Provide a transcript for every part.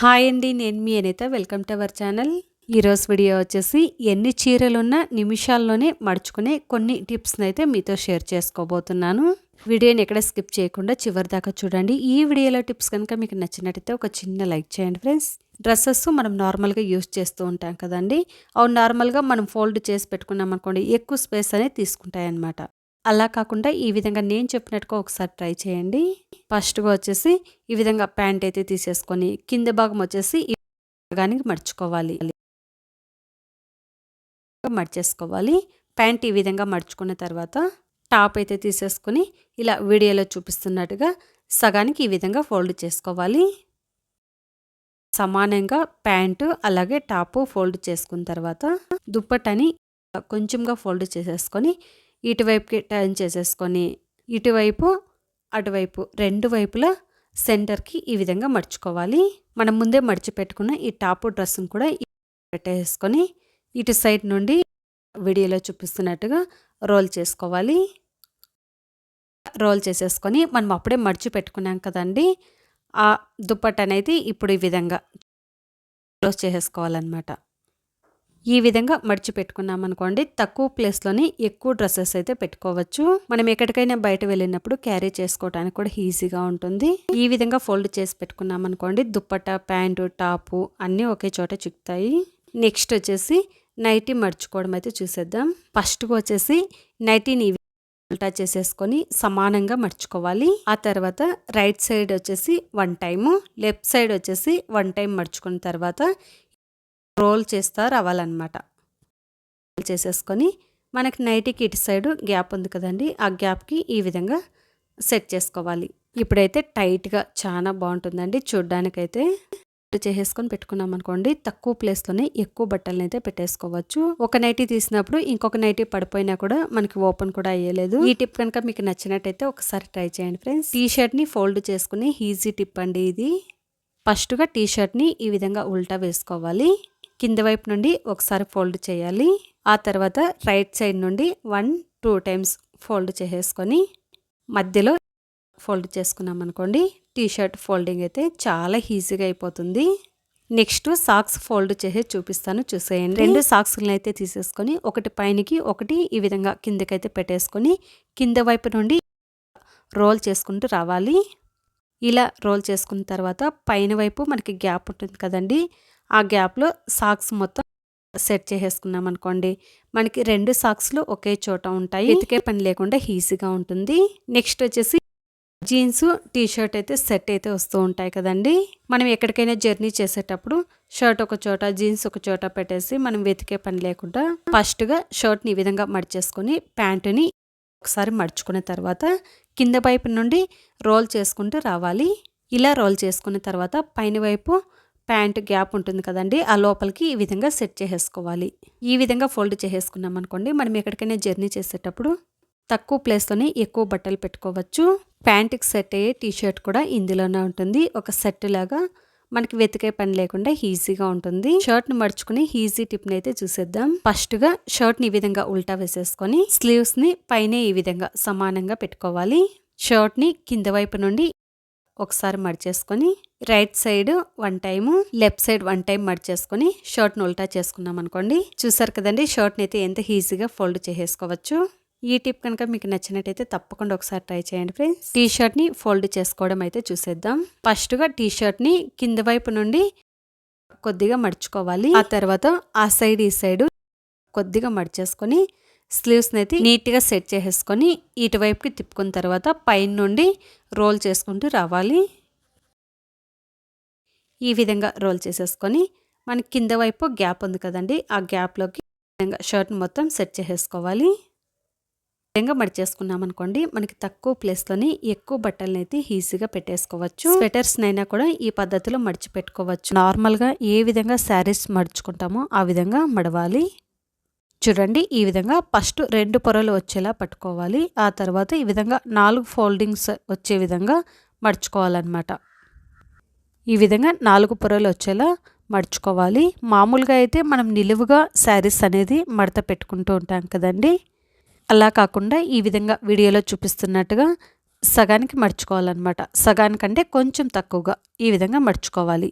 Hi అండి నేను మీ Anitha. Welcome to our channel. ఈరోజు వీడియో వచ్చేసి ఎన్ని చీరలున్నా నిమిషాల్లోనే మడుచుకునే కొన్ని టిప్స్ని అయితే మీతో షేర్ చేసుకోబోతున్నాను. వీడియోని ఎక్కడ స్కిప్ చేయకుండా చివరి దాకా చూడండి. ఈ వీడియోలో టిప్స్ కనుక మీకు నచ్చినట్టయితే ఒక చిన్న లైక్ చేయండి ఫ్రెండ్స్. డ్రెస్సెస్ మనం నార్మల్గా యూస్ చేస్తూ ఉంటాం కదండి. అవి నార్మల్గా మనం ఫోల్డ్ చేసి పెట్టుకున్నాం అనుకోండి ఎక్కువ స్పేస్ అనేది తీసుకుంటాయి అన్నమాట అలా కాకుండా ఈ విధంగా నేను చెప్పినట్టుగా ఒకసారి ట్రై చేయండి. ఫస్ట్గా వచ్చేసి ఈ విధంగా ప్యాంట్ అయితే తీసేసుకొని కింద భాగం వచ్చేసి ఈ భాగానికి మర్చుకోవాలి మర్చేసుకోవాలి ప్యాంట్ ఈ విధంగా మడుచుకున్న తర్వాత టాప్ అయితే తీసేసుకొని ఇలా వీడియోలో చూపిస్తున్నట్టుగా సగానికి ఈ విధంగా ఫోల్డ్ చేసుకోవాలి. సమానంగా ప్యాంటు అలాగే టాపు ఫోల్డ్ చేసుకున్న తర్వాత దుప్పటని కొంచెంగా ఫోల్డ్ చేసేసుకొని ఇటువైపుకి టర్న్ చేసేసుకొని ఇటువైపు అటువైపు రెండు వైపులా సెంటర్కి ఈ విధంగా మడుచుకోవాలి. మనం ముందే మడిచి పెట్టుకున్న ఈ టాపు డ్రెస్ని కూడా పెట్టేసుకొని ఇటు సైడ్ నుండి వీడియోలో చూపిస్తున్నట్టుగా రోల్ చేసుకోవాలి. రోల్ చేసేసుకొని మనం అప్పుడే మడిచి పెట్టుకున్నాం కదండి ఆ దుప్పట్ అనేది ఇప్పుడు ఈ విధంగా క్లోజ్ చేసేసుకోవాలన్నమాట. ఈ విధంగా మడిచి పెట్టుకున్నాం అనుకోండి తక్కువ ప్లేస్లోనే ఎక్కువ డ్రెస్సెస్ అయితే పెట్టుకోవచ్చు. మనం ఎక్కడికైనా బయట వెళ్ళినప్పుడు క్యారీ చేసుకోవడానికి కూడా ఈజీగా ఉంటుంది. ఈ విధంగా ఫోల్డ్ చేసి పెట్టుకున్నాం అనుకోండి దుప్పట ప్యాంటు టాపు అన్నీ ఒకే చోట చిక్కుతాయి. నెక్స్ట్ వచ్చేసి నైటీ మడుచుకోవడం అయితే చూసేద్దాం. ఫస్ట్గా వచ్చేసి నైటీని ఉల్టా చేసేసుకొని సమానంగా మడుచుకోవాలి. ఆ తర్వాత రైట్ సైడ్ వచ్చేసి వన్ టైము లెఫ్ట్ సైడ్ వచ్చేసి వన్ టైం మడుచుకున్న తర్వాత రోల్ చేస్తా రావాలన్నమాట. రోల్ చేసేసుకొని మనకి నైటీకి ఇటు సైడు గ్యాప్ ఉంది కదండి ఆ గ్యాప్కి ఈ విధంగా సెట్ చేసుకోవాలి. ఇప్పుడైతే టైట్గా చాలా బాగుంటుందండి చూడ్డానికైతే. చేసేసుకొని పెట్టుకున్నాం అనుకోండి తక్కువ ప్లేస్లోనే ఎక్కువ బట్టలను అయితే పెట్టేసుకోవచ్చు. ఒక నైటీ తీసినప్పుడు ఇంకొక నైటీ పడిపోయినా కూడా మనకి ఓపెన్ కూడా అయ్యలేదు. ఈ టిప్ కనుక మీకు నచ్చినట్టయితే ఒకసారి ట్రై చేయండి ఫ్రెండ్స్. టీ షర్ట్ని ఫోల్డ్ చేసుకుని ఈజీ టిప్ అండి ఇది. ఫస్ట్గా టీ షర్ట్ని ఈ విధంగా ఉల్టా వేసుకోవాలి. కింద వైపు నుండి ఒకసారి ఫోల్డ్ చేయాలి. ఆ తర్వాత రైట్ సైడ్ నుండి వన్ టూ టైమ్స్ ఫోల్డ్ చేసేసుకొని మధ్యలో ఫోల్డ్ చేసుకున్నాం అనుకోండి. టీ షర్ట్ ఫోల్డింగ్ అయితే చాలా ఈజీగా అయిపోతుంది. నెక్స్ట్ సాక్స్ ఫోల్డ్ చేసి చూపిస్తాను. చూసేయండి. రెండు సాక్స్లను అయితే తీసేసుకొని ఒకటి పైనకి ఒకటి ఈ విధంగా కిందకైతే పెట్టేసుకొని కింద వైపు నుండి రోల్ చేసుకుంటూ రావాలి. ఇలా రోల్ చేసుకున్న తర్వాత పైన వైపు మనకి గ్యాప్ ఉంటుంది కదండి. ఆ గ్యాప్లో సాక్స్ మొత్తం సెట్ చేసేసుకున్నాం అనుకోండి మనకి రెండు సాక్స్లు ఒకే చోట ఉంటాయి. ఇతికే పని లేకుండా ఈజీగా ఉంటుంది. నెక్స్ట్ వచ్చేసి జీన్స్ టీ షర్ట్ అయితే సెట్ అయితే వస్తూ ఉంటాయి కదండి. మనం ఎక్కడికైనా జర్నీ చేసేటప్పుడు షర్ట్ ఒక చోట జీన్స్ ఒక చోట పెట్టేసి మనం వెతికే పని లేకుండా ఫస్ట్గా షర్ట్ని ఈ విధంగా మడిచేసుకొని ప్యాంటుని ఒకసారి మడుచుకున్న తర్వాత కింద వైపు నుండి రోల్ చేసుకుంటూ రావాలి. ఇలా రోల్ చేసుకున్న తర్వాత పైన వైపు ప్యాంట్ గ్యాప్ ఉంటుంది కదండి ఆ లోపలికి ఈ విధంగా సెట్ చేసేసుకోవాలి. ఈ విధంగా ఫోల్డ్ చేసేసుకున్నాం అనుకోండి మనం ఎక్కడికైనా జర్నీ చేసేటప్పుడు తక్కువ ప్లేస్తోనే ఎక్కువ బట్టలు పెట్టుకోవచ్చు. ప్యాంట్కి సెట్ అయ్యే టీ షర్ట్ కూడా ఇందులోనే ఉంటుంది. ఒక సెట్ లాగా మనకి వెతికే పని లేకుండా ఈజీగా ఉంటుంది. షర్ట్ని మడుచుకుని ఈజీ టిప్ని అయితే చూసేద్దాం. ఫస్ట్గా షర్ట్ని ఈ విధంగా ఉల్టా వేసేసుకొని స్లీవ్స్ని పైన ఈ విధంగా సమానంగా పెట్టుకోవాలి. షర్ట్ని కింద వైపు నుండి ఒకసారి మడిచేసుకొని right side one time left side one time మడిచేసుకొని షర్ట్ని ఉల్టా చేసుకున్నాం అనుకోండి. చూసారు కదండి షర్ట్ని అయితే ఎంత ఈజీగా ఫోల్డ్ చేసేసుకోవచ్చు. ఈ టిప్ కనుక మీకు నచ్చినట్టయితే తప్పకుండా ఒకసారి ట్రై చేయండి ఫ్రెండ్స్. టీ షర్ట్ని ఫోల్డ్ చేసుకోవడం అయితే చూసేద్దాం. ఫస్ట్గా టీ షర్ట్ని కింద వైపు నుండి కొద్దిగా మడుచుకోవాలి. ఆ తర్వాత ఆ సైడ్ ఈ సైడు కొద్దిగా మడిచేసుకొని స్లీవ్స్ని అయితే నీట్గా సెట్ చేసేసుకొని ఇటువైపుకి తిప్పుకున్న తర్వాత పైన నుండి రోల్ చేసుకుంటూ రావాలి. ఈ విధంగా రోల్ చేసేసుకొని మనకి కింద వైపు గ్యాప్ ఉంది కదండి ఆ గ్యాప్లోకి విధంగా షర్ట్ మొత్తం సెట్ చేసేసుకోవాలి. విధంగా మడిచేసుకున్నాం అనుకోండి మనకి తక్కువ ప్లేస్లోని ఎక్కువ బట్టలను అయితే ఈజీగా పెట్టేసుకోవచ్చు. స్వెటర్స్నైనా కూడా ఈ పద్ధతిలో మడిచి పెట్టుకోవచ్చు నార్మల్గా ఏ విధంగా శారీస్ మడుచుకుంటామో ఆ విధంగా మడవాలి. చూడండి ఈ విధంగా ఫస్ట్ రెండు పొరలు వచ్చేలా పట్టుకోవాలి. ఆ తర్వాత ఈ విధంగా నాలుగు ఫోల్డింగ్స్ వచ్చే విధంగా మడుచుకోవాలన్నమాట. ఈ విధంగా నాలుగు పొరలు వచ్చేలా మడుచుకోవాలి. మామూలుగా అయితే మనం నిలువుగా శారీస్ అనేది మడత పెట్టుకుంటూ ఉంటాం కదండి. అలా కాకుండా ఈ విధంగా వీడియోలో చూపిస్తున్నట్టుగా సగానికి మడుచుకోవాలన్నమాట. సగానికంటే కొంచెం తక్కువగా ఈ విధంగా మడుచుకోవాలి.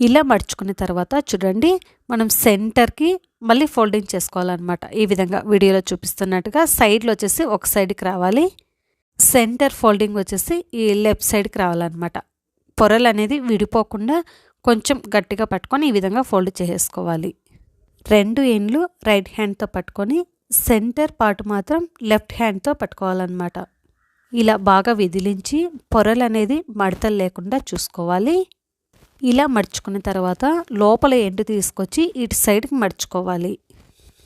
ఇలా మడుచుకున్న తర్వాత చూడండి మనం సెంటర్కి మళ్ళీ ఫోల్డింగ్ చేసుకోవాలన్నమాట. ఈ విధంగా వీడియోలో చూపిస్తున్నట్టుగా సైడ్లో వచ్చేసి ఒక సైడ్కి రావాలి. సెంటర్ ఫోల్డింగ్ వచ్చేసి ఈ లెఫ్ట్ సైడ్కి రావాలన్నమాట. పొరలు అనేది విడిపోకుండా కొంచెం గట్టిగా పట్టుకొని ఈ విధంగా ఫోల్డ్ చేసేసుకోవాలి. రెండు ఎండ్లు రైట్ హ్యాండ్తో పట్టుకొని సెంటర్ పార్ట్ మాత్రం లెఫ్ట్ హ్యాండ్తో పట్టుకోవాలన్నమాట. ఇలా బాగా విదిలించి పొరలు అనేది మడతలు లేకుండా చూసుకోవాలి. ఇలా మడుచుకున్న తర్వాత లోపల ఎండు తీసుకొచ్చి ఇటు సైడ్కి మడుచుకోవాలి.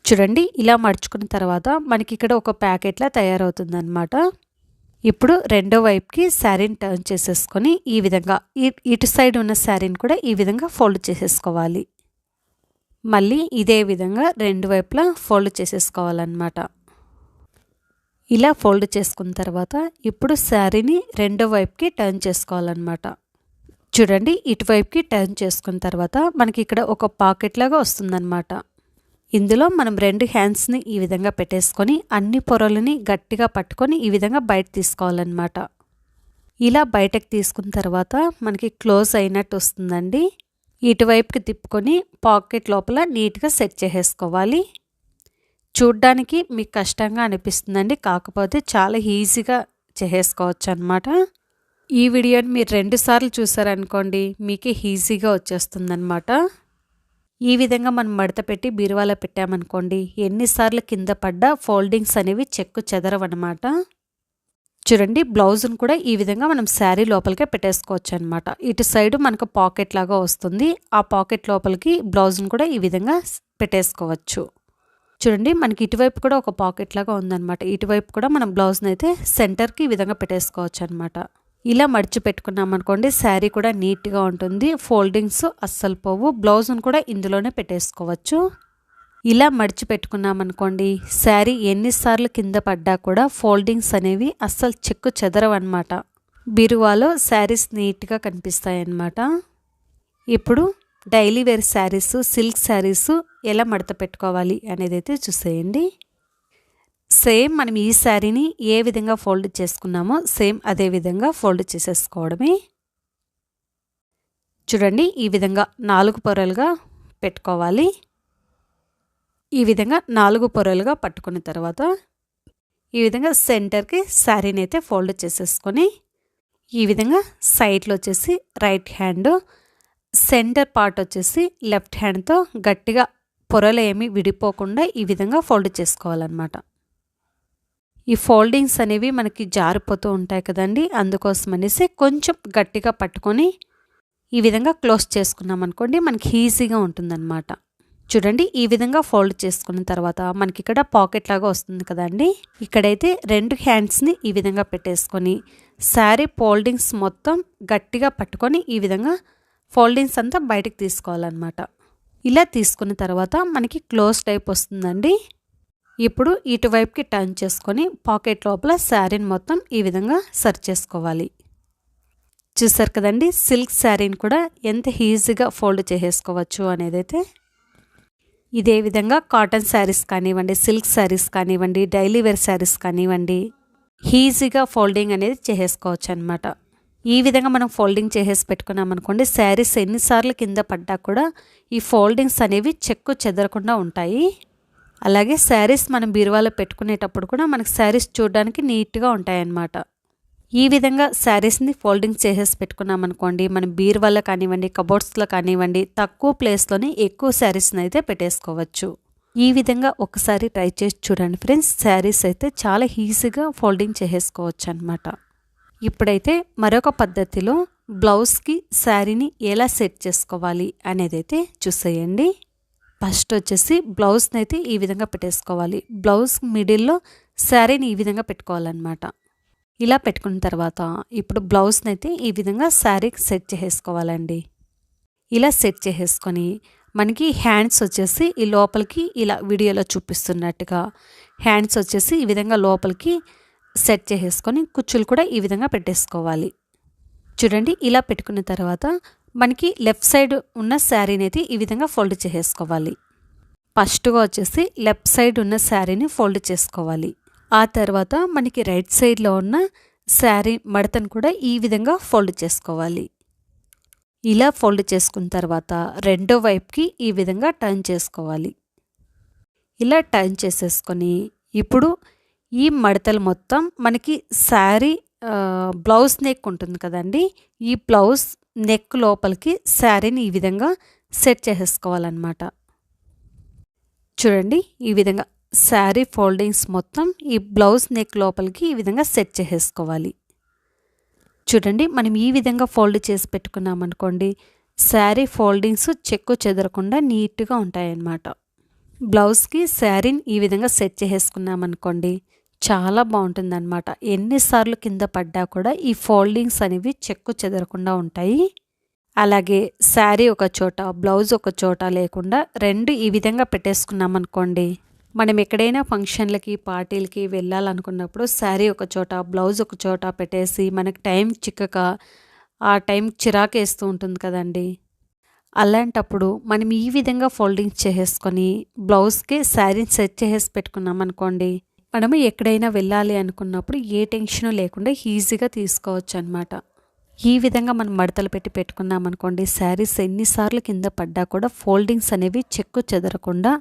చూడండి ఇలా మడుచుకున్న తర్వాత మనకి ఇక్కడ ఒక ప్యాకెట్లా తయారవుతుందన్నమాట. ఇప్పుడు రెండో వైపుకి శారీని టర్న్ చేసేసుకొని ఈ విధంగా ఇటు సైడ్ ఉన్న శారీని కూడా ఈ విధంగా ఫోల్డ్ చేసేసుకోవాలి. మళ్ళీ ఇదే విధంగా రెండు వైపులా ఫోల్డ్ చేసేసుకోవాలన్నమాట. ఇలా ఫోల్డ్ చేసుకున్న తర్వాత ఇప్పుడు శారీని రెండో వైపుకి టర్న్ చేసుకోవాలన్నమాట. చూడండి ఇటువైపుకి టర్న్ చేసుకున్న తర్వాత మనకి ఇక్కడ ఒక పాకెట్ లాగా వస్తుందన్నమాట. ఇందులో మనం రెండు హ్యాండ్స్ని ఈ విధంగా పెట్టేసుకొని అన్ని పొరలని గట్టిగా పట్టుకొని ఈ విధంగా బయట తీసుకోవాలన్నమాట. ఇలా బయటకు తీసుకున్న తర్వాత మనకి క్లోజ్ అయినట్టు వస్తుందండి. ఇటువైపుకి తిప్పుకొని పాకెట్ లోపల నీట్గా సెట్ చేసేసుకోవాలి. చూడ్డానికి మీకు కష్టంగా అనిపిస్తుందండి కాకపోతే చాలా ఈజీగా చేసేసుకోవచ్చు అనమాట ఈ వీడియోని మీరు రెండు సార్లు చూసారనుకోండి మీకే ఈజీగా వచ్చేస్తుందనమాట ఈ విధంగా మనం మడత పెట్టి బీరువాలో పెట్టామనుకోండి ఎన్నిసార్లు కింద పడ్డా ఫోల్డింగ్స్ అనేవి చెక్కు చెదరవన్నమాట. చూడండి బ్లౌజ్ను కూడా ఈ విధంగా మనం శారీ లోపలికే పెట్టేసుకోవచ్చు అనమాట ఇటు సైడ్ మనకు పాకెట్ లాగా వస్తుంది ఆ పాకెట్ లోపలికి బ్లౌజ్ను కూడా ఈ విధంగా పెట్టేసుకోవచ్చు. చూడండి మనకి ఇటువైపు కూడా ఒక పాకెట్ లాగా ఉందన్నమాట. ఇటువైపు కూడా మనం బ్లౌజ్ని అయితే సెంటర్కి ఈ విధంగా పెట్టేసుకోవచ్చు అనమాట ఇలా మడిచి పెట్టుకున్నాం అనుకోండి శారీ కూడా నీట్గా ఉంటుంది. ఫోల్డింగ్స్ అస్సలు పోవు. బ్లౌజ్ను కూడా ఇందులోనే పెట్టేసుకోవచ్చు. ఇలా మడిచి పెట్టుకున్నామనుకోండి శారీ ఎన్నిసార్లు కింద పడ్డా కూడా ఫోల్డింగ్స్ అనేవి అస్సలు చెక్కు చెదరవన్నమాట బిరువాలో శారీస్ నీట్గా కనిపిస్తాయి అన్నమాట ఇప్పుడు daily wear saris silk saris ఎలా మడత పెట్టుకోవాలి అనేది అయితే చూసేయండి. సేమ్ మనం ఈ శారీని ఏ విధంగా ఫోల్డ్ చేసుకున్నామో సేమ్ అదే విధంగా ఫోల్డ్ చేసేసుకోవడమే. చూడండి ఈ విధంగా నాలుగు పొరలుగా పెట్టుకోవాలి. ఈ విధంగా నాలుగు పొరలుగా పట్టుకున్న తర్వాత ఈ విధంగా సెంటర్కి శారీని అయితే ఫోల్డ్ చేసేసుకొని ఈ విధంగా సైడ్లో వచ్చేసి రైట్ హ్యాండ్ సెంటర్ పార్ట్ వచ్చేసి లెఫ్ట్ హ్యాండ్తో గట్టిగా పొరలు ఏమి విడిపోకుండా ఈ విధంగా ఫోల్డ్ చేసుకోవాలన్నమాట. ఈ ఫోల్డింగ్స్ అనేవి మనకి జారిపోతూ ఉంటాయి కదండి. అందుకోసం అనేసి కొంచెం గట్టిగా పట్టుకొని ఈ విధంగా క్లోజ్ చేసుకున్నాం అనుకోండి మనకి ఈజీగా ఉంటుందన్నమాట. చూడండి ఈ విధంగా ఫోల్డ్ చేసుకున్న తర్వాత మనకి ఇక్కడ పాకెట్ లాగా వస్తుంది కదండి. ఇక్కడైతే రెండు హ్యాండ్స్ని ఈ విధంగా పెట్టేసుకొని శారీ ఫోల్డింగ్స్ మొత్తం గట్టిగా పట్టుకొని ఈ విధంగా ఫోల్డింగ్స్ అంతా బయటకు తీసుకోవాలన్నమాట. ఇలా తీసుకున్న తర్వాత మనకి క్లోజ్ టైప్ వస్తుందండి. ఇప్పుడు ఇటువైపుకి టర్న్ చేసుకొని పాకెట్ లోపల శారీని మొత్తం ఈ విధంగా సర్చ్ చేసుకోవాలి. చూసారు కదండి సిల్క్ శారీని కూడా ఎంత ఈజీగా ఫోల్డ్ చేసేసుకోవచ్చు అనేదైతే. ఇదే విధంగా కాటన్ శారీస్ కానివ్వండి సిల్క్ శారీస్ కానివ్వండి డైలీ వేర్ శారీస్ కానివ్వండి ఈజీగా ఫోల్డింగ్ అనేది చేసేసుకోవచ్చు అనమాట ఈ విధంగా మనం ఫోల్డింగ్ చేసేసి పెట్టుకున్నాం అనుకోండి శారీస్ ఎన్నిసార్లు కింద పడ్డా కూడా ఈ ఫోల్డింగ్స్ అనేవి చెక్కు చెదరకుండా ఉంటాయి. అలాగే శారీస్ మనం బీరువాలో పెట్టుకునేటప్పుడు కూడా మనకి శారీస్ చూడడానికి నీట్గా ఉంటాయన్నమాట. ఈ విధంగా శారీస్ని ఫోల్డింగ్ చేసేసి పెట్టుకున్నాం అనుకోండి మనం బీరువాలో కానివ్వండి కబోర్డ్స్లో కానివ్వండి తక్కువ ప్లేస్లోనే ఎక్కువ శారీస్ని అయితే పెట్టేసుకోవచ్చు. ఈ విధంగా ఒకసారి ట్రై చేసి చూడండి ఫ్రెండ్స్ శారీస్ అయితే చాలా ఈజీగా ఫోల్డింగ్ చేసేసుకోవచ్చు అనమాట ఇప్పుడైతే మరొక పద్ధతిలో బ్లౌజ్కి శారీని ఎలా సెట్ చేసుకోవాలి అనేది అయితే చూసేయండి. ఫస్ట్ వచ్చేసి బ్లౌజ్ని అయితే ఈ విధంగా పెట్టేసుకోవాలి. బ్లౌజ్ మిడిల్లో శారీని ఈ విధంగా పెట్టుకోవాలన్నమాట. ఇలా పెట్టుకున్న తర్వాత ఇప్పుడు బ్లౌజ్ని అయితే ఈ విధంగా శారీకి సెట్ చేసేసుకోవాలండి. ఇలా సెట్ చేసేసుకొని మనకి హ్యాండ్స్ వచ్చేసి ఈ లోపలికి ఇలా వీడియోలో చూపిస్తున్నట్టుగా హ్యాండ్స్ వచ్చేసి ఈ విధంగా లోపలికి సెట్ చేసేసుకొని కుచ్చులు కూడా ఈ విధంగా పెట్టేసుకోవాలి. చూడండి ఇలా పెట్టుకున్న తర్వాత మనకి లెఫ్ట్ సైడ్ ఉన్న శారీని అయితే ఈ విధంగా ఫోల్డ్ చేసేసుకోవాలి. ఫస్ట్గా వచ్చేసి లెఫ్ట్ సైడ్ ఉన్న శారీని ఫోల్డ్ చేసుకోవాలి. ఆ తర్వాత మనకి రైట్ సైడ్లో ఉన్న శారీ మడతను కూడా ఈ విధంగా ఫోల్డ్ చేసుకోవాలి. ఇలా ఫోల్డ్ చేసుకున్న తర్వాత రెండో వైపుకి ఈ విధంగా టర్న్ చేసుకోవాలి. ఇలా టర్న్ చేసేసుకొని ఇప్పుడు ఈ మడతలు మొత్తం మనకి శారీ బ్లౌజ్ నెక్ ఉంటుంది కదండి ఈ బ్లౌజ్ నెక్ లోపలికి శారీని ఈ విధంగా సెట్ చేసేసుకోవాలన్నమాట. చూడండి ఈ విధంగా శారీ ఫోల్డింగ్స్ మొత్తం ఈ బ్లౌజ్ నెక్ లోపలికి ఈ విధంగా సెట్ చేసేసుకోవాలి. చూడండి మనం ఈ విధంగా ఫోల్డ్ చేసి పెట్టుకున్నామనుకోండి శారీ ఫోల్డింగ్స్ చెక్కు చెదరకుండా నీట్గా ఉంటాయన్నమాట. బ్లౌజ్కి శారీని ఈ విధంగా సెట్ చేసేసుకున్నామనుకోండి అనుకోండి చాలా బాగుంటుందన్నమాట. ఎన్నిసార్లు కింద పడ్డా కూడా ఈ ఫోల్డింగ్స్ అనేవి చెక్కు చెదరకుండా ఉంటాయి. అలాగే శారీ ఒక చోట బ్లౌజ్ ఒక చోట లేకుండా రెండు ఈ విధంగా పెట్టేసుకున్నాం అనుకోండి. మనం ఎక్కడైనా ఫంక్షన్లకి పార్టీలకి వెళ్ళాలనుకున్నప్పుడు శారీ ఒక చోట బ్లౌజ్ ఒక చోట పెట్టేసి మనకి టైం చిక్కక ఆ టైం చిరాకేస్తూ ఉంటుంది కదండి. అలాంటప్పుడు మనం ఈ విధంగా ఫోల్డింగ్ చేసేసుకొని బ్లౌజ్కి శారీని సెట్ చేసేసి పెట్టుకున్నాం అనుకోండి మనము ఎక్కడైనా వెళ్ళాలి అనుకున్నప్పుడు ఏ టెన్షన్ లేకుండా ఈజీగా తీసుకోవచ్చు అనమాట ఈ విధంగా మనం మడతలు పెట్టి పెట్టుకున్నాం అనుకోండి శారీస్ ఎన్నిసార్లు కింద పడ్డా కూడా ఫోల్డింగ్స్ అనేవి చెక్కు చెదరకుండా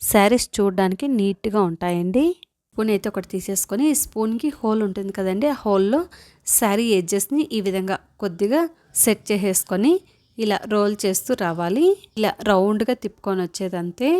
శారీస్ చూడడానికి నీట్గా ఉంటాయండి. స్పూన్ అయితే ఒకటి తీసేసుకొని ఈ స్పూన్కి హోల్ ఉంటుంది కదండి ఆ హోల్లో శారీ ఎడ్జెస్ని ఈ విధంగా కొద్దిగా సెట్ చేసేసుకొని ఇలా రోల్ చేస్తూ రావాలి. ఇలా రౌండ్గా తిప్పుకొని వచ్చేదంతే.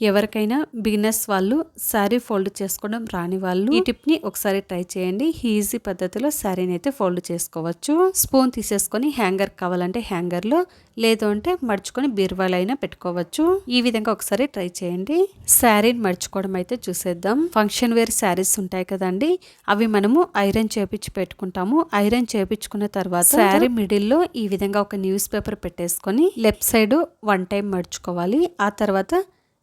ఎవరికైనా బిగినర్స్ వాళ్ళు శారీ ఫోల్డ్ చేసుకోవడం రాని వాళ్ళు ఈ టిప్ని ఒకసారి ట్రై చేయండి. ఈజీ పద్ధతిలో శారీని అయితే ఫోల్డ్ చేసుకోవచ్చు. స్పూన్ తీసేసుకొని హ్యాంగర్ కావాలంటే హ్యాంగర్లో లేదు అంటే మడుచుకొని బీరువాలో పెట్టుకోవచ్చు. ఈ విధంగా ఒకసారి ట్రై చేయండి. శారీని మడుచుకోవడం అయితే చూసేద్దాం. ఫంక్షన్ వేర్ శారీస్ ఉంటాయి కదండి అవి మనము ఐరన్ చేపించి పెట్టుకుంటాము. ఐరన్ చేపించుకున్న తర్వాత శారీ మిడిల్లో ఈ విధంగా ఒక న్యూస్ పేపర్ పెట్టేసుకొని లెఫ్ట్ సైడ్ వన్ టైం మడుచుకోవాలి. ఆ తర్వాత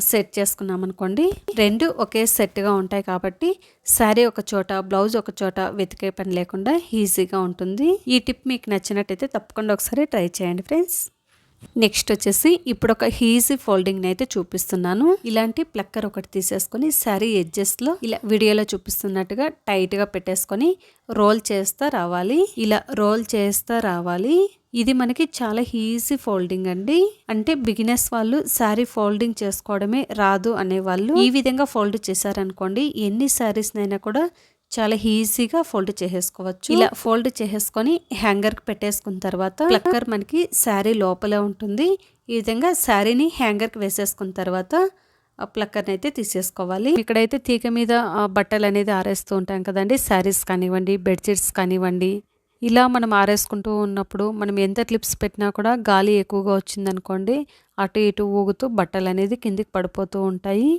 సెట్ చేసుకున్నాం అనుకోండి రెండు ఒకే సెట్గా ఉంటాయి కాబట్టి శారీ ఒక చోట బ్లౌజ్ ఒక చోట వెతికే పని లేకుండా ఈజీగా ఉంటుంది. ఈ టిప్ మీకు నచ్చినట్టయితే తప్పకుండా ఒకసారి ట్రై చేయండి ఫ్రెండ్స్. నెక్స్ట్ వచ్చేసి ఇప్పుడు ఒక హీజీ ఫోల్డింగ్ అయితే చూపిస్తున్నాను. ఇలాంటి ప్లక్కర్ ఒకటి తీసేసుకొని శారీ ఎడ్జెస్లో ఇలా వీడియోలో చూపిస్తున్నట్టుగా టైట్గా పెట్టేసుకొని రోల్ చేస్తా రావాలి. ఇలా రోల్ చేస్తా రావాలి. ఇది మనకి చాలా ఈజీ ఫోల్డింగ్ అండి. అంటే బిగినర్స్ వాళ్ళు శారీ ఫోల్డింగ్ చేసుకోవడమే రాదు అనే వాళ్ళు ఈ విధంగా ఫోల్డ్ చేశారనుకోండి ఎన్ని శారీస్ అయినా కూడా చాలా ఈజీగా ఫోల్డ్ చేసేసుకోవచ్చు. ఇలా ఫోల్డ్ చేసేసుకొని హ్యాంగర్కి పెట్టేసుకున్న తర్వాత ప్లక్కర్ మనకి శారీ లోపలే ఉంటుంది. ఈ విధంగా శారీని హ్యాంగర్కి వేసేసుకున్న తర్వాత ఆ ప్లక్కర్ని అయితే తీసేసుకోవాలి. ఇక్కడైతే తీగ మీద బట్టలు అనేది ఆరేస్తూ ఉంటాం కదండి. శారీస్ కానివ్వండి బెడ్షీట్స్ కానివ్వండి. ఇలా మనం ఆరేసుకుంటూ ఉన్నప్పుడు మనం ఎంత క్లిప్స్ పెట్టినా కూడా గాలి ఎక్కువగా వచ్చిందనుకోండి అటు ఇటు ఊగుతూ బట్టలు అనేది కిందికి పడిపోతూ ఉంటాయి.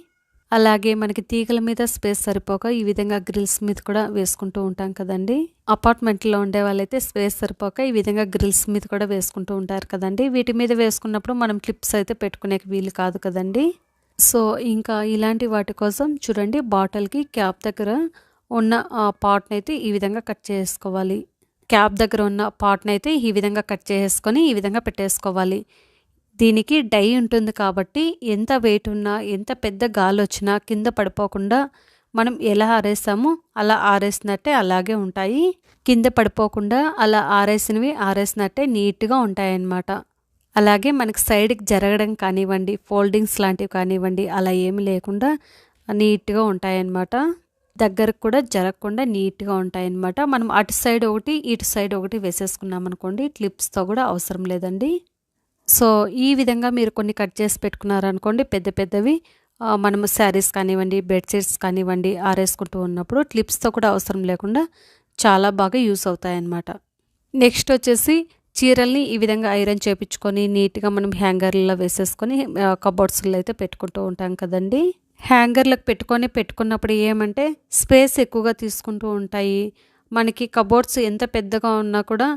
అలాగే మనకి తీగల మీద స్పేస్ సరిపోక ఈ విధంగా గ్రిల్స్ మీద కూడా వేసుకుంటూ ఉంటాం కదండి. అపార్ట్మెంట్లో ఉండే వాళ్ళైతే స్పేస్ సరిపోక ఈ విధంగా గ్రిల్స్ మీద కూడా వేసుకుంటూ ఉంటారు కదండి. వీటి మీద వేసుకున్నప్పుడు మనం క్లిప్స్ అయితే పెట్టుకునే వీలు కాదు కదండి. సో ఇంకా ఇలాంటి వాటి కోసం చూడండి బాటిల్కి క్యాప్ దగ్గర ఉన్న పార్ట్ని అయితే ఈ విధంగా కట్ చేసుకోవాలి. క్యాప్ దగ్గర ఉన్న పార్ట్ని అయితే ఈ విధంగా కట్ చేసుకొని ఈ విధంగా పెట్టేసుకోవాలి. దీనికి డై ఉంటుంది కాబట్టి ఎంత వెయిట్ ఉన్నా ఎంత పెద్ద గాలి వచ్చినా కింద పడిపోకుండా మనం ఎలా ఆరేస్తామో అలా ఆరేసినట్టే అలాగే ఉంటాయి. కింద పడిపోకుండా అలా ఆరేసినవి ఆరేసినట్టే నీట్గా ఉంటాయన్నమాట. అలాగే మనకి సైడ్కి జరగడం కానివ్వండి ఫోల్డింగ్స్ లాంటివి కానివ్వండి అలా ఏమి లేకుండా నీట్గా ఉంటాయన్నమాట. దగ్గరకు కూడా జరగకుండా నీట్గా ఉంటాయన్నమాట. మనం అటు సైడ్ ఒకటి ఇటు సైడ్ ఒకటి వేసేసుకున్నాం అనుకోండి క్లిప్స్తో కూడా అవసరం లేదండి. సో ఈ విధంగా మీరు కొన్ని కట్ చేసి పెట్టుకున్నారనుకోండి పెద్ద పెద్దవి మనము శారీస్ కానివ్వండి బెడ్షీట్స్ కానివ్వండి ఆరేసుకుంటూ ఉన్నప్పుడు క్లిప్స్తో కూడా అవసరం లేకుండా చాలా బాగా యూస్ అవుతాయన్నమాట. నెక్స్ట్ వచ్చేసి చీరల్ని ఈ విధంగా ఐరన్ చేపించుకొని నీట్గా మనం హ్యాంగర్లలో వేసేసుకొని కబోర్డ్స్లో అయితే పెట్టుకుంటూ ఉంటాం కదండి. హ్యాంగర్లకు పెట్టుకొని పెట్టుకున్నప్పుడు ఏమంటే స్పేస్ ఎక్కువగా తీసుకుంటూ ఉంటాయి. మనకి కబోర్డ్స్ ఎంత పెద్దగా ఉన్నా కూడా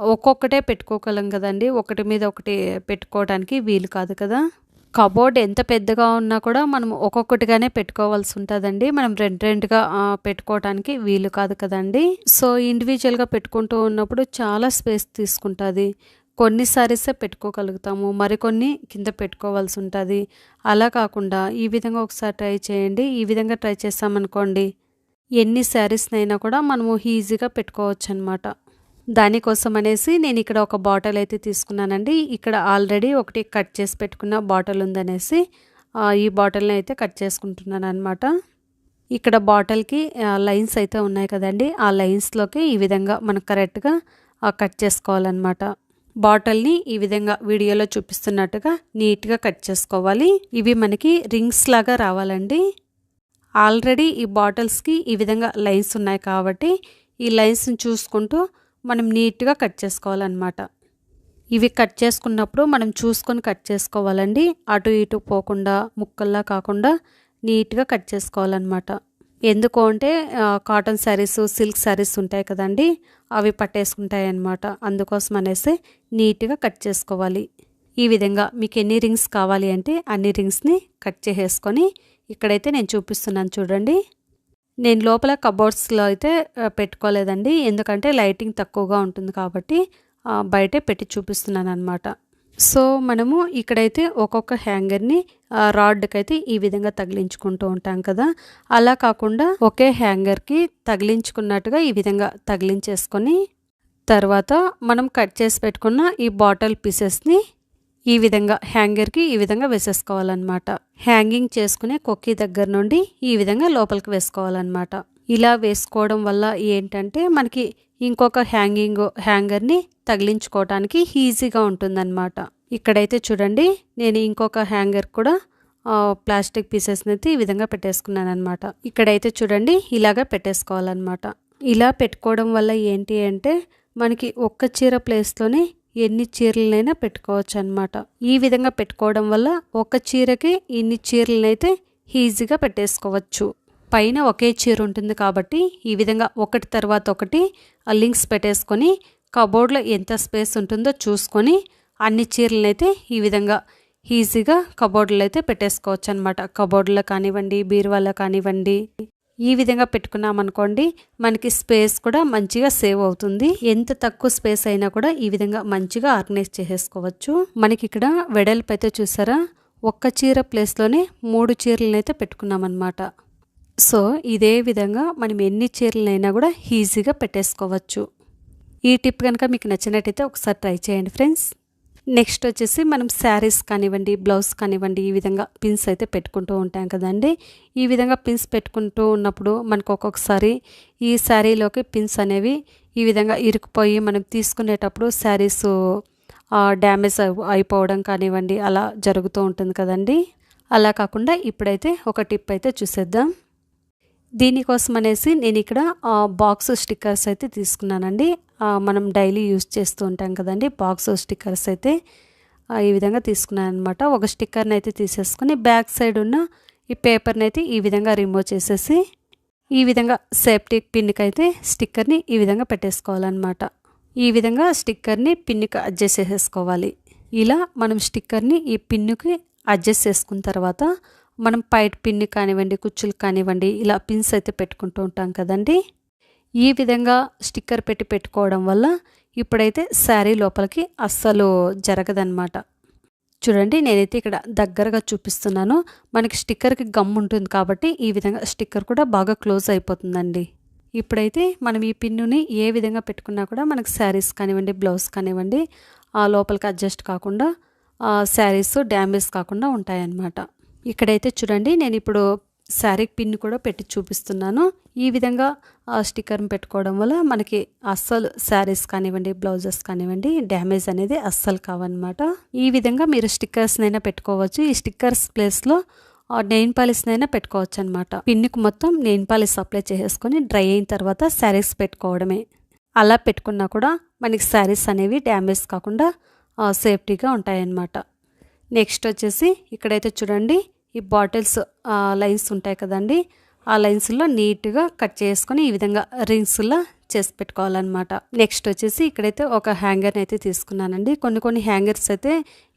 ఒక్కొక్కటే పెట్టుకోగలం కదండి. ఒకటి మీద ఒకటి పెట్టుకోవడానికి వీలు కాదు కదా. కబోర్డ్ ఎంత పెద్దగా ఉన్నా కూడా మనం ఒక్కొక్కటిగానే పెట్టుకోవాల్సి ఉంటుందండి. మనం రెండు రెండుగా పెట్టుకోవడానికి వీలు కాదు కదండి. సో ఇండివిజువల్గా పెట్టుకుంటూ ఉన్నప్పుడు చాలా స్పేస్ తీసుకుంటుంది. కొన్ని సారీసే పెట్టుకోగలుగుతాము మరికొన్ని కింద పెట్టుకోవాల్సి ఉంటుంది. అలా కాకుండా ఈ విధంగా ఒకసారి ట్రై చేయండి. ఈ విధంగా ట్రై చేస్తామనుకోండి ఎన్ని శారీస్నైనా కూడా మనము ఈజీగా పెట్టుకోవచ్చు అనమాట దానికోసం అనేసి నేను ఇక్కడ ఒక బాటిల్ అయితే తీసుకున్నానండి. ఇక్కడ ఆల్రెడీ ఒకటి కట్ చేసి పెట్టుకున్న బాటిల్ ఉందనేసి ఈ బాటిల్ని అయితే కట్ చేసుకుంటున్నాను అనమాట ఇక్కడ బాటిల్కి లైన్స్ అయితే ఉన్నాయి కదండి. ఆ లైన్స్లోకి ఈ విధంగా మనం కరెక్ట్గా కట్ చేసుకోవాలన్నమాట. బాటిల్ని ఈ విధంగా వీడియోలో చూపిస్తున్నట్టుగా నీట్గా కట్ చేసుకోవాలి. ఇవి మనకి రింగ్స్ లాగా రావాలండి. ఆల్రెడీ ఈ బాటిల్స్కి ఈ విధంగా లైన్స్ ఉన్నాయి కాబట్టి ఈ లైన్స్ని చూసుకుంటూ మనం నీట్గా కట్ చేసుకోవాలన్నమాట. ఇవి కట్ చేసుకున్నప్పుడు మనం చూసుకొని కట్ చేసుకోవాలండి. అటు ఇటు పోకుండా ముక్కల్లా కాకుండా నీట్గా కట్ చేసుకోవాలన్నమాట. ఎందుకు అంటే కాటన్ శారీస్ సిల్క్ శారీస్ ఉంటాయి కదండి అవి పట్టేసుకుంటాయి అన్నమాట అందుకోసం అనేసి నీట్గా కట్ చేసుకోవాలి. ఈ విధంగా మీకు ఎన్ని రింగ్స్ కావాలి అంటే అన్ని రింగ్స్ని కట్ చేసేసుకొని ఇక్కడైతే నేను చూపిస్తున్నాను చూడండి. నేను లోపల కబోర్డ్స్లో అయితే పెట్టుకోలేదండి. ఎందుకంటే లైటింగ్ తక్కువగా ఉంటుంది కాబట్టి బయటే పెట్టి చూపిస్తున్నాను అనమాట సో మనము ఇక్కడైతే ఒక్కొక్క హ్యాంగర్ని రాడ్కి అయితే ఈ విధంగా తగిలించుకుంటూ ఉంటాం కదా. అలా కాకుండా ఒకే హ్యాంగర్కి తగిలించుకున్నట్టుగా ఈ విధంగా తగిలించేసుకొని తర్వాత మనం కట్ చేసి పెట్టుకున్న ఈ బాటిల్ పీసెస్ని ఈ విధంగా హ్యాంగర్కి ఈ విధంగా వేసేసుకోవాలన్నమాట. హ్యాంగింగ్ చేసుకునే కొక్కి దగ్గర నుండి ఈ విధంగా లోపలికి వేసుకోవాలన్నమాట. ఇలా వేసుకోవడం వల్ల ఏంటంటే మనకి ఇంకొక హ్యాంగింగ్ హ్యాంగర్ని తగిలించుకోవటానికి ఈజీగా ఉంటుందన్నమాట. ఇక్కడైతే చూడండి నేను ఇంకొక హ్యాంగర్ కూడా ప్లాస్టిక్ పీసెస్ని అయితే ఈ విధంగా పెట్టేసుకున్నాను అనమాట ఇక్కడైతే చూడండి ఇలాగా పెట్టేసుకోవాలన్నమాట. ఇలా పెట్టుకోవడం వల్ల ఏంటి అంటే మనకి ఒక్క చీర ప్లేస్లోనే ఎన్ని చీరలనైనా పెట్టుకోవచ్చు అనమాట ఈ విధంగా పెట్టుకోవడం వల్ల ఒక చీరకి ఇన్ని చీరలనైతే ఈజీగా పెట్టేసుకోవచ్చు. పైన ఒకే చీర ఉంటుంది కాబట్టి ఈ విధంగా ఒకటి తర్వాత ఒకటి ఆ లింక్స్ పెట్టేసుకొని కబోర్డ్లో ఎంత స్పేస్ ఉంటుందో చూసుకొని అన్ని చీరలనైతే ఈ విధంగా ఈజీగా కబోర్డులో అయితే పెట్టేసుకోవచ్చు అనమాట కబోర్డులో కానివ్వండి బీరువాలో కానివ్వండి. ఈ విధంగా పెట్టుకున్నామనుకోండి మనకి స్పేస్ కూడా మంచిగా సేవ్ అవుతుంది. ఎంత తక్కువ స్పేస్ అయినా కూడా ఈ విధంగా మంచిగా ఆర్గనైజ్ చేసేసుకోవచ్చు. మనకి ఇక్కడ వెడల్పు అయితే చూసారా? ఒక్క చీర ప్లేస్లోనే మూడు చీరలను అయితే పెట్టుకున్నామన్నమాట. సో ఇదే విధంగా మనం ఎన్ని చీరలైనా కూడా ఈజీగా పెట్టేసుకోవచ్చు. ఈ టిప్ కనుక మీకు నచ్చినట్టయితే ఒకసారి ట్రై చేయండి ఫ్రెండ్స్. నెక్స్ట్ వచ్చేసి మనం శారీస్ కానివ్వండి బ్లౌజ్ కానివ్వండి ఈ విధంగా పిన్స్ అయితే పెట్టుకుంటూ ఉంటాం కదండి. ఈ విధంగా పిన్స్ పెట్టుకుంటూ ఉన్నప్పుడు మనకు ఒక్కొక్కసారి ఈ శారీలోకి పిన్స్ అనేవి ఈ విధంగా ఇరుకుపోయి మనం తీసుకునేటప్పుడు శారీస్ డ్యామేజ్ అయిపోవడం కానివ్వండి అలా జరుగుతూ ఉంటుంది కదండి. అలా కాకుండా ఇప్పుడైతే ఒక టిప్ అయితే చూసేద్దాం. దీనికోసం అనేసి నేను ఇక్కడ బాక్స్ స్టిక్కర్స్ అయితే తీసుకున్నానండి. మనం డైలీ యూస్ చేస్తూ ఉంటాం కదండి బాక్స్ స్టిక్కర్స్ అయితే. ఈ విధంగా తీసుకున్నాను అనమాట ఒక స్టిక్కర్ని అయితే తీసేసుకొని బ్యాక్ సైడ్ ఉన్న ఈ పేపర్ని అయితే ఈ విధంగా రిమూవ్ చేసేసి ఈ విధంగా సేఫ్టీ పిన్కి అయితే స్టిక్కర్ని ఈ విధంగా పెట్టేసుకోవాలన్నమాట. ఈ విధంగా స్టిక్కర్ని పిన్నికి అడ్జస్ట్ చేసేసుకోవాలి. ఇలా మనం స్టిక్కర్ని ఈ పిన్నుకి అడ్జస్ట్ చేసుకున్న తర్వాత మనం పైట్ పిన్ని కానివ్వండి కుచ్చులు కానివ్వండి ఇలా పిన్స్ అయితే పెట్టుకుంటూ ఉంటాం కదండి. ఈ విధంగా స్టిక్కర్ పెట్టి పెట్టుకోవడం వల్ల ఇప్పుడైతే శారీ లోపలికి అస్సలు జరగదన్నమాట. చూడండి నేనైతే ఇక్కడ దగ్గరగా చూపిస్తున్నాను. మనకి స్టిక్కర్కి గమ్ ఉంటుంది కాబట్టి ఈ విధంగా స్టిక్కర్ కూడా బాగా క్లోజ్ అయిపోతుందండి. ఇప్పుడైతే మనం ఈ పిన్నుని ఏ విధంగా పెట్టుకున్నా కూడా మనకి శారీస్ కానివ్వండి బ్లౌజ్ కానివ్వండి ఆ లోపలికి అడ్జస్ట్ కాకుండా శారీస్ డ్యామేజ్ కాకుండా ఉంటాయన్నమాట. ఇక్కడైతే చూడండి నేను ఇప్పుడు శారీ పిన్ కూడా పెట్టి చూపిస్తున్నాను. ఈ విధంగా ఆ స్టిక్కర్ని పెట్టుకోవడం వల్ల మనకి అస్సలు శారీస్ కానివ్వండి బ్లౌజెస్ కానివ్వండి డ్యామేజ్ అనేది అస్సలు కావన్నమాట. ఈ విధంగా మీరు స్టిక్కర్స్నైనా పెట్టుకోవచ్చు. ఈ స్టిక్కర్స్ ప్లేస్లో నెయిన్ పాలిస్నైనా పెట్టుకోవచ్చు అనమాట పిన్నికి మొత్తం నెయిన్ పాలిస్ అప్లై చేసేసుకొని డ్రై అయిన తర్వాత శారీస్ పెట్టుకోవడమే. అలా పెట్టుకున్నా కూడా మనకి శారీస్ అనేవి డ్యామేజ్ కాకుండా సేఫ్టీగా ఉంటాయన్నమాట. నెక్స్ట్ వచ్చేసి ఇక్కడైతే చూడండి ఈ బాటిల్స్ లైన్స్ ఉంటాయి కదండి ఆ లైన్స్లో నీట్గా కట్ చేసుకొని ఈ విధంగా రింగ్స్లా చేసి పెట్టుకోవాలన్నమాట. నెక్స్ట్ వచ్చేసి ఇక్కడైతే ఒక హ్యాంగర్ని అయితే తీసుకున్నానండి. కొన్ని కొన్ని హ్యాంగర్స్ అయితే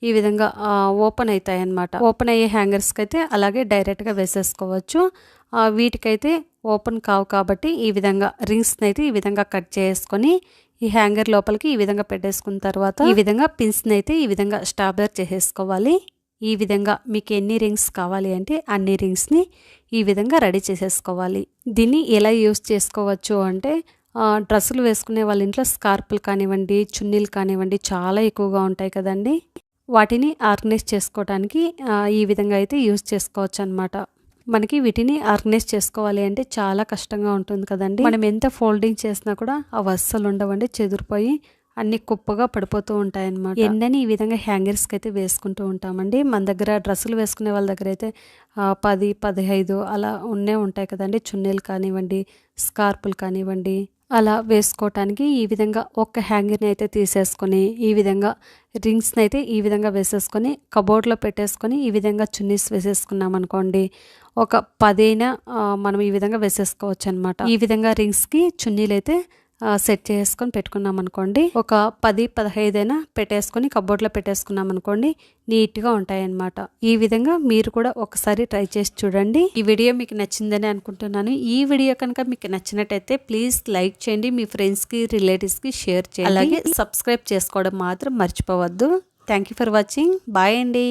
ఈ విధంగా ఓపెన్ అవుతాయి అన్నమాట ఓపెన్ అయ్యే హ్యాంగర్స్కి అయితే అలాగే డైరెక్ట్గా వేసేసుకోవచ్చు. వీటికైతే ఓపెన్ కావు కాబట్టి ఈ విధంగా రింగ్స్ని అయితే ఈ విధంగా కట్ చేసుకొని ఈ హ్యాంగర్ లోపలికి ఈ విధంగా పెట్టేసుకున్న తర్వాత ఈ విధంగా పిన్స్ని అయితే ఈ విధంగా స్టాబ్లర్ చేసేసుకోవాలి. ఈ విధంగా మీకు ఎన్ని రింగ్స్ కావాలి అంటే అన్ని రింగ్స్ని ఈ విధంగా రెడీ చేసేసుకోవాలి. దీన్ని ఎలా యూస్ చేసుకోవచ్చు అంటే డ్రెస్సులు వేసుకునే వాళ్ళ ఇంట్లో స్కార్పులు కానివ్వండి చున్నీలు కానివ్వండి చాలా ఎక్కువగా ఉంటాయి కదండి. వాటిని ఆర్గనైజ్ చేసుకోవడానికి ఈ విధంగా అయితే యూస్ చేసుకోవచ్చు అనమాట మనకి వీటిని ఆర్గనైజ్ చేసుకోవాలి అంటే చాలా కష్టంగా ఉంటుంది కదండి. మనం ఎంత ఫోల్డింగ్ చేసినా కూడా అవి అస్సలు ఉండవండి చెదిరిపోయి అన్ని కుప్పగా పడిపోతూ ఉంటాయన్నమాట. ఎండని ఈ విధంగా హ్యాంగర్స్కి అయితే వేసుకుంటూ ఉంటామండి. మన దగ్గర డ్రెస్సులు వేసుకునే వాళ్ళ దగ్గర అయితే పది పదిహైదు అలా ఉన్నే ఉంటాయి కదండి. చున్నీలు కానివ్వండి స్కార్పులు కానివ్వండి అలా వేసుకోవటానికి ఈ విధంగా ఒక్క హ్యాంగర్ని అయితే తీసేసుకొని ఈ విధంగా రింగ్స్ని అయితే ఈ విధంగా వేసేసుకొని కబోర్డ్లో పెట్టేసుకొని ఈ విధంగా చున్నీస్ వేసేసుకున్నాం అనుకోండి ఒక పదైనా మనం ఈ విధంగా వేసేసుకోవచ్చు అనమాట ఈ విధంగా రింగ్స్కి చున్నీలు అయితే సెట్ చేసుకొని పెట్టుకున్నాం అనుకోండి ఒక పది పదహైదు అయినా పెట్టేసుకొని కబోర్డ్లో పెట్టేసుకున్నాం అనుకోండి నీట్గా ఉంటాయన్నమాట. ఈ విధంగా మీరు కూడా ఒకసారి ట్రై చేసి చూడండి. ఈ వీడియో మీకు నచ్చిందని అనుకుంటున్నాను. ఈ వీడియో కనుక మీకు నచ్చినట్టయితే ప్లీజ్ లైక్ చేయండి మీ ఫ్రెండ్స్కి రిలేటివ్స్కి షేర్ చేయండి. అలాగే సబ్స్క్రైబ్ చేసుకోవడం మాత్రం మర్చిపోవద్దు. Thank you for watching. Bye అండి.